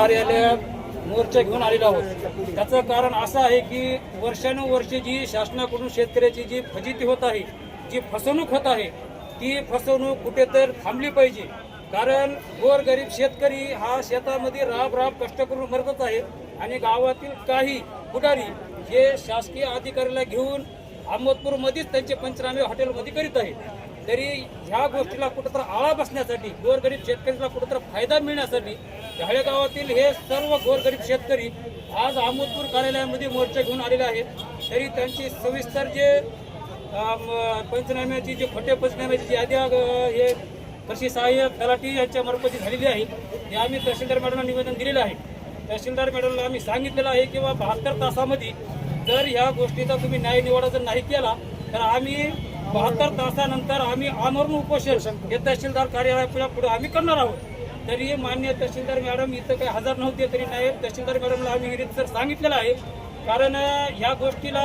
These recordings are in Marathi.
कार्यालयात मोर्चा घेऊन आलेलो आहोत. त्याचं कारण असं आहे की वर्षानुवर्षे जी शासनाकडून शेतकऱ्याची जी फजिती होत आहे जी फसवणूक होत आहे ती फसवणूक कुठेतरी थांबली पाहिजे. कारण गोरगरीब शेतकरी हा शेतामध्ये राब राब कष्ट करून मरतच आहे आणि गावातील काही पुढारी हे शासकीय अधिकाऱ्याला घेऊन अहमदपूरमध्येच त्यांचे पंचनामे हॉटेलमध्ये करीत आहेत. तरी ह्या गोष्टीला कुठंतर आळा बसण्यासाठी गोरगरीब शेतकऱ्याला कुठंतर फायदा मिळण्यासाठी हळेगावातील हे सर्व गोरगरीब शेतकरी आज अहमदपूर कार्यालयामध्ये मोर्चा घेऊन आलेले आहेत. तरी त्यांची सविस्तर जे पंचनाम्याची जे खोटे पंचनाम्याची जी यादी हे कृषी सहाय्यक तलाठी यांच्या मार्फत झालेली आहे हे आम्ही तहसीलदार मॅडमला निवेदन दिलेलं आहे. तहसीलदार मॅडमला आम्ही सांगितलेलं आहे की बहात्तर तासामध्ये जर ह्या गोष्टीचा तुम्ही न्याय निवाडा जर नाही केला तर आम्ही बहात्तर तासानंतर आम्ही आमरण उपोषण हे तहसीलदार कार्यालयाच्या पुढे आम्ही करणार आहोत. तरी मान्य तहसीलदार मॅडम इथं काही हजर नव्हते तरी नाही तहसीलदार मॅडमला आम्ही सर सांगितलेलं आहे. कारण या ह्या गोष्टीला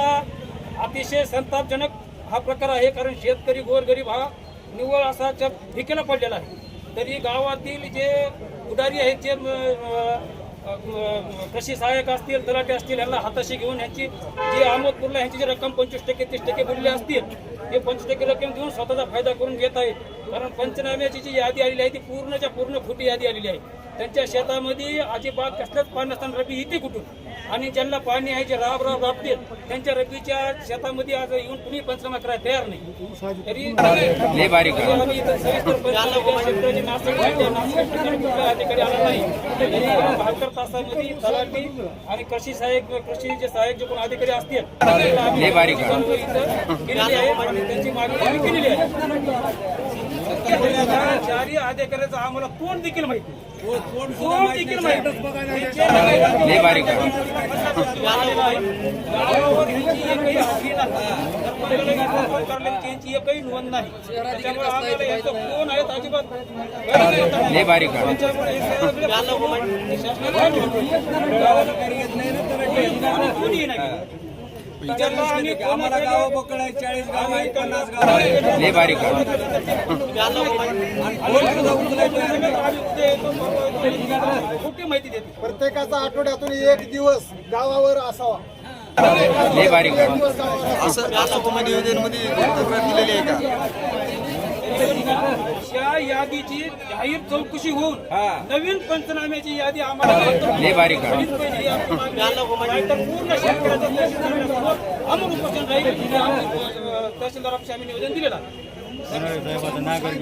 अतिशय संतापजनक हा प्रकार आहे. कारण शेतकरी गोरगरीब हा निव्वळ असा भिकेला पडलेला आहे. तरी गावातील जे उदारी आहेत जे कृषी सहाय्यक असतील तलाटे असतील यांना हाताशी घेऊन ह्यांची जी अहमदपूरला ह्यांची जी रक्कम पंचवीस टक्के तीस टक्के बोलली असतील ते पंचवीस टक्के रक्कम देऊन स्वतःचा फायदा करून घेत आहेत. कारण पंचनाम्याची जी यादी आलेली आहे ती पूर्णच्या पूर्ण खोटी यादी आलेली आहे. त्यांच्या शेतामध्ये अजिबात कसलंच पाणी नसताना रबी येते कुठून? आणि ज्यांना पाणी आहे जे राब राब राबतील त्यांच्या रबीच्या शेतामध्ये आज येऊन कुणी पंचनामा करायला तयार नाही. तरी लय बारीक आहे. आम्ही इथं सविस्तर पंचनामा शेतकऱ्याची नासक आहे, त्या नासक ठिकाणी कुठला अधिकारी आला नाही. तरी बहात्तर तासामध्ये तलाठी आणि कृषी सहाय्यक कृषी जे सहाय्यक जे कोण अधिकारी असतील त्यांना आम्ही लय बारीक आहे. इथं केलेली आहे आणि त्यांची मागणी आम्ही केलेली आहे. चारही अधिकाऱ्याचं आम्हाला तोंड देखील माहिती तोंड देखील माहिती. त्यांची एकही नोंद नाही त्याच्यामुळे आम्हाला यांचं कोण आहेत अजिबात लय बारीक आहे. त्याच्यामुळे हे सगळं कोणी शासनाला कोणीही नाही आम्हाला गाव चाळीस गाव आहे पन्नास गाव आहे. बारीक माहिती देते प्रत्येकाचा आठवड्यातून एक दिवस गावावर असावा. असं असं तुम्ही निवेदनमध्ये तक्रार दिलेली आहे का? या यादीची जाहीर चौकशी होऊन नवीन पंचनाम्याची यादी आम्हाला पूर्ण शेतकऱ्याचं आम्ही उपोषण राहील. हे आम्ही, तहसीलदार निवेदन दिलेलं